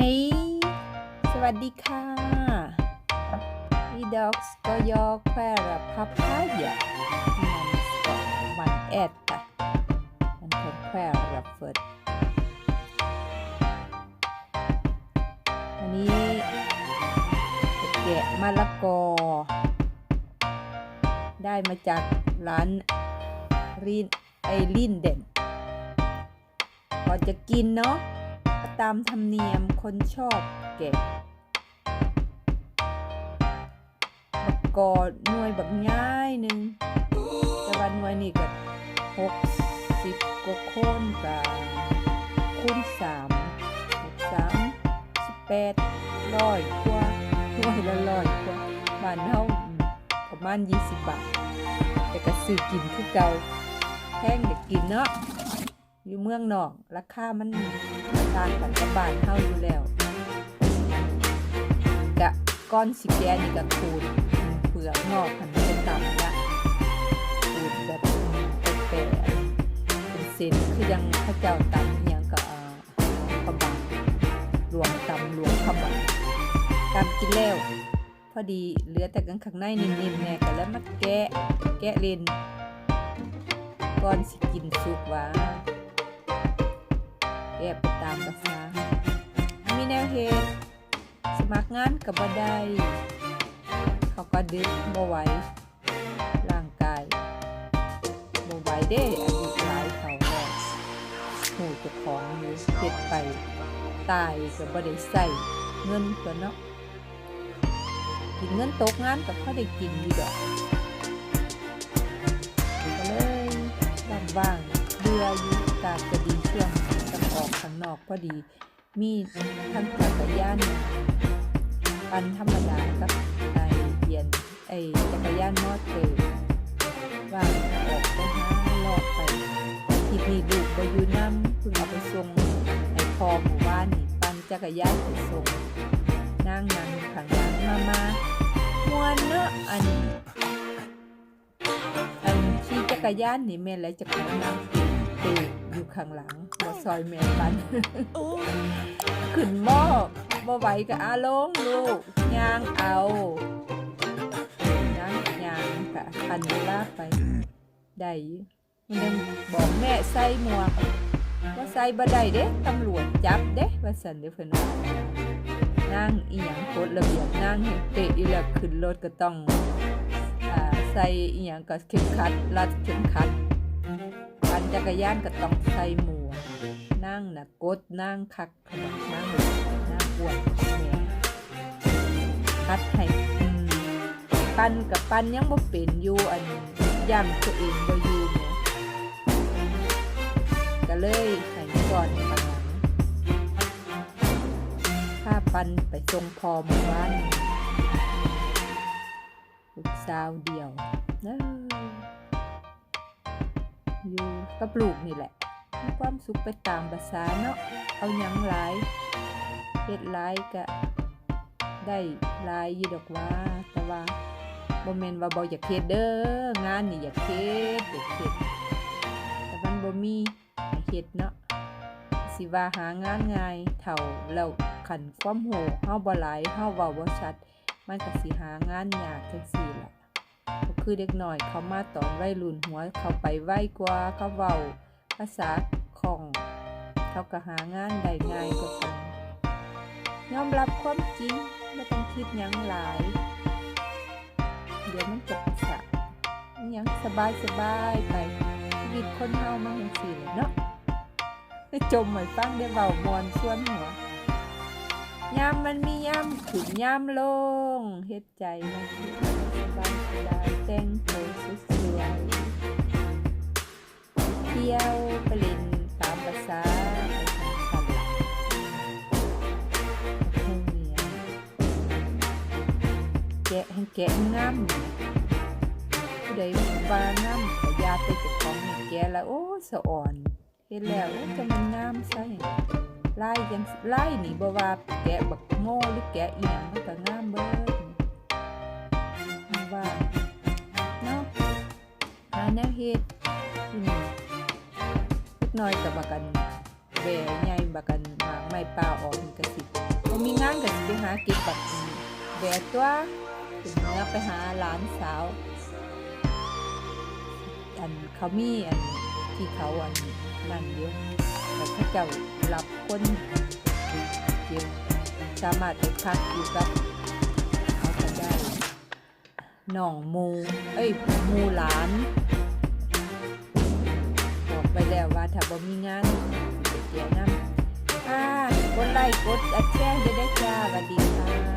เฮ้ย สวัสดีค่ะอีด็อกส์ก็ยอแควระพับพายะมันก็มันแอดค่ะมันเป็นแควระเฟิร์ดอันนี้จแกะมะละกอ ได้มาจากร้านรีนไอรินเด่นก่อนจะกินเนาะ ตามธรรมเนียมคนชอบแกะบักกอหน่วยแบบง่ายหนึ่งแต่ว่าหน่วยนี่ก็หกสิบกว่าคนกับคูณสามหกสามสิบแปดร้อยกว่าหน่วยละร้อยกว่าบ้านเฮาประมาณยี่สิบบาทแต่ก็ซื้อกินคือเก่าแพงเด็กกินเนาะ อยู่เมืองนอกราคามันต่างกันกับบ้านเฮาอยู่แล้วกะก้อนสิแกนี่ก็ขูดเปลือกนอกหันเป็นต่ำละขูดแบบแปะๆเป็นเส้นคือยังพระเจ้าตำอหยังก็ขาวบางรวมตำรวมขาวบางตำกินแล้วพอดีเหลือแต่กันข้างในนิ่มๆแน่ก็แล้วมาแกะแกะเลนก่อนสิกินสุกหว่า แกะไปตามภาษามีแนวเฮ็ดสมัครงานกับบ่ได้เขาก็ดึกบ่ไหวร่างกายบ่ไหวเด้อายุหลายเขาแล้วหูเจ้าของอยู่เฮ็ดไป ตายก็บ่ได้ใส่เงินตัวเนาะกินเงินตกงานกับเขาได้กินอยู่ดอกก็เลยว่างๆเบื่ออยู่อากา ข้างนอกพอดี มีทั้งจักรยานปันธรรมดากับไอเพียนไอจักรยานมอเตอร์ว่างออกไปหาลอกไปทีนี้ลูไปอยู่น้ำเพิ่งเอาไปส่งไอพอหมู่บ้านนี่ปันจักรยานไปส่งนั่งนั่งขังหลังมามามวนเนอะอันอันขี่จักรยานนี่แม่และจะขอนั่งเตะ อยู่ข้างหลังบ่ซอยแม่ปันขึ้นหม้อบ่ไหวก็อาลงลูกย่างเอาย่างย่างค่ะพันลากไปได้อยู่มันยังบอกแม่ใส่หมวกว่าใส่บ่ได้เด้ตำรวจจับเด้ว่าสันเด้อเพิ่นนั่งอีหยังกฎระเบียบนั่งให้เตะอีหลักขึ้นรถก็ต้องอใส่อีหยังก็เข็มขัดรัดเข็มขัด จักรยานก็ต้องใส่หมวกนั่งนะกดนั่งคักขนาดนั่งนั่งอ้วนแม่คัดให้ปั่นกับปั่นยังบ่เป็นอยู่อันย่ำตัวเองบ่อยู่แหม่ก็เลยให้ก่อนข้างหลังถ้าปั้นไปทรงพอมู่บ้านลูกสาวเดียวเอ้อ อยู่กับลูกนี่แหละ มีความสุขไปตามภาษาเนาะ เอาหยังหลายเฮ็ดหลายก็ได้หลายอยู่ดอกว่า แต่ว่าบ่แม่นว่าบ่อยากเฮ็ดเด้องานนี่อยากเฮ็ดอยากเฮ็ดแต่มันบ่มีให้เฮ็ดเนาะสิว่าหางานง่ายเท่าแล้วขันความโหเฮาบ่หลายเฮาเว้าบ่ชัด มันก็สิหางานยากจังซี่ล่ะ คือเด็กหน้อยเขามาตอนวัยรุ่นหัวเขาไปไวกว่าเขาเว้าภาษาของเขาก็หางานได้ง่ายกว่ากันยอมรับความจริงไม่ต้องคิดยังหลาย เดี๋ยวมันจะภาษายังสบายสบายไปชีวิตคนเฮามันจังซี่แหละเนาะจมเหมือนฟังได้เบามวนส่วนหัว ยามมันมียามขึ้นยามล งเฮ็ดใจมันสิสบายสบาแต่งโตัวสวยเที่ยวไปเล่นตามภาษาไปทางสันหลักโรงเรียแกะให้แกะงามผู้ใดว่างามก็อยาไปเจับของแกะแล้วโอ้สะอ่อนเห็นแล้วจะมันงามใช่ลายยังลายนี่บ่ว่าแกะบักโง่หรือแกะอีหยังมันก็งามเบิด ว่าเนาะหาแนวเฮ็ดที่นี่เล็กน้อยกับบักกันแหวใหญ่บักกันหมากไม้ป่าออกมันก็สิมีงานก็สิไปหาเก็บบักแบกตัวถึงเนื้อไปหาหลานสาว อันเขามีอันที่เขาอันนั่นเดียวแล้วเขาเจ้ารับคนเดียวสามารถไปพักอยู่กับเขาก็ได้ หนองมู เอ้ยมูหลานบอกไปแล้วว่าถ้าบ่มีงานเดี๋ยวน้ำค่ะกดไลค์กดแชร์ให้ได้จ้าสวัสดีค่ะ